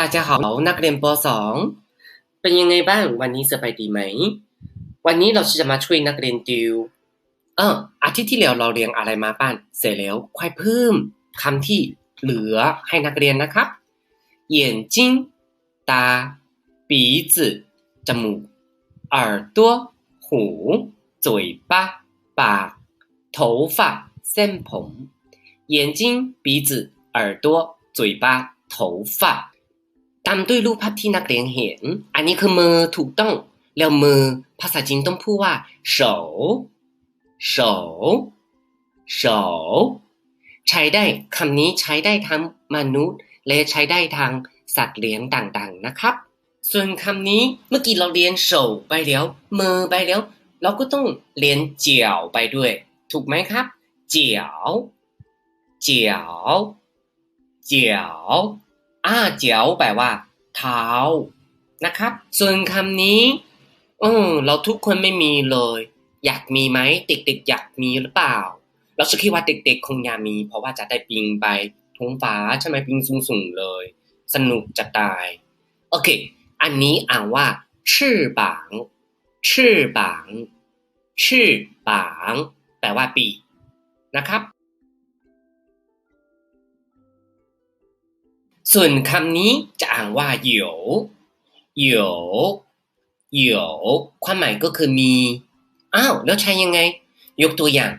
大家好ะเขานักเรียนป .2 เป็นยังไงบ้างวันนี้สบายดีไหม วันนี้เราจะมาช่วยนักเรียนดิว เอออาทิตย์ที่แล้วเราเรียนอะไรมาบ้างเสร็จแล้วค่อยเพิ่มคำที่เหลือให้นักเรียนนะครับ眼睛ตา鼻子จมูก耳朵หู嘴巴ปาก头发เส้นผม眼睛鼻子耳朵嘴巴头发 ตามด้วยรูปภาพที่นักเรียนเห็น อันนี้คือมือถูกต้อง แล้วมือภาษาจีนต้องพูดว่า手手手ใช้ได้คำนี้ใช้ได้ทั้งมนุษย์ และใช้ได้ทางสัตว์เลี้ยงต่างๆนะครับ ส่วนคำนี้เมื่อกี้เราเรียน手ไปแล้วมือไปแล้ว เราก็ต้องเรียนเจียวไปด้วย ถูกไหมครับเจียวเจียวเจียว อ้าเจียวแปลว่า เท้า นะครับ ส่วนคำนี้เออเราทุกคนไม่มีเลย อยากมีไหมเด็กๆอยากมีหรือเปล่า เราคิดว่าเด็กๆคงอยากมี เพราะว่าจะได้ปิงไปท้องฟ้าใช่ไหมปิงสูงๆเลย สนุกจะตาย โอเค อันนี้อ่านว่าชื่อปางชื่อปางชื่อปางแปลว่าปีกนะครับ ส่วนคำนี้จะอ่านว่าเหยวเหยวเหยวความหมายก็คือมี อ้าว แล้วใช้ยังไง ยกตัวอย่าง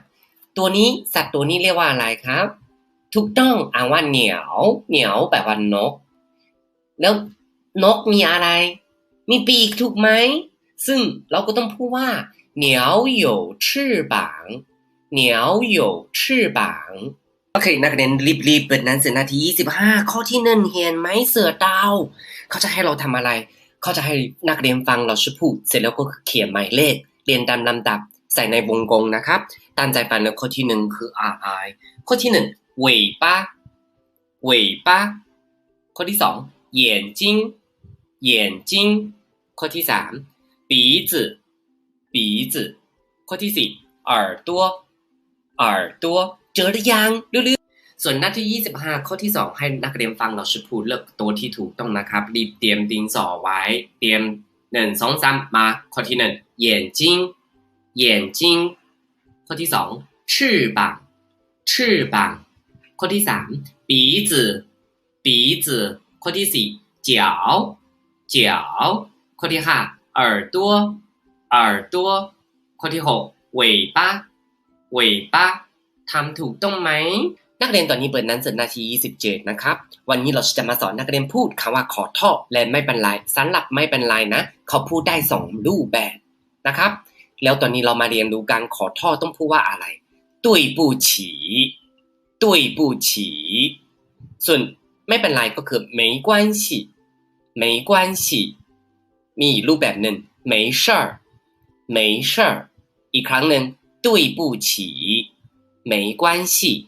ตัวนี้สัตว์ตัวนี้เรียกว่าอะไรครับ ถูกต้องอ่านว่าเหนียว เหนียวแปลว่านก แล้วนกมีอะไร มีปีกถูกไหม ซึ่งเราก็ต้องพูดว่าเหนียว有翅膀เหนียว有翅膀 โอเค นักเรียนรีบๆเปิดหนังสือนาที25 ข้อที่หนึ่งเห็นไหมเสือดาว เขาจะให้เราทำอะไร เขาจะให้นักเรียนฟังเราชื่อพูด เสร็จแล้วก็เขียนหมายเลข เรียนตามลำดับ ใส่ในวงกลมนะครับ ตามใจฟังแล้วข้อที่หนึ่งคืออะไรข้อที่หนึ่ง尾巴尾巴ข้อที่สอง眼睛眼睛ข้อที่สาม鼻子鼻子ข้อที่สี่耳朵耳朵 เจอหรือยังเร็วๆส่วนหน้าที่ 25 ข้อที่ 2 ให้นักเรียนฟังเราชุดพูดเลือกตัวที่ถูกต้องนะครับ รีบเตรียมดินสอไว้ เตรียม 1 2 3 มา ข้อที่ 1眼睛眼睛ข้อที่ 2 翅膀翅膀ข้อที่ 3 鼻子鼻子ข้อที่ 4 脚脚ข้อที่ 5 耳朵耳朵ข้อที่ 6 尾巴尾巴 ทำถูกต้องไหม นักเรียนตอนนี้เปิดหนังสือนาที 27 นะครับ วันนี้เราจะมาสอนนักเรียนพูดคำว่าขอโทษและไม่เป็นไรสำหรับไม่เป็นไรนะ เขาพูดได้สองรูปแบบนะครับ แล้วตอนนี้เรามาเรียนรู้การขอโทษต้องพูดว่าอะไร对不起对不起ส่วนไม่เป็นไรก็คือ没关系没关系มีอีกรูปแบบหนึ่ง没事儿没事儿อีกครั้งหนึ่ง对不起 没关系。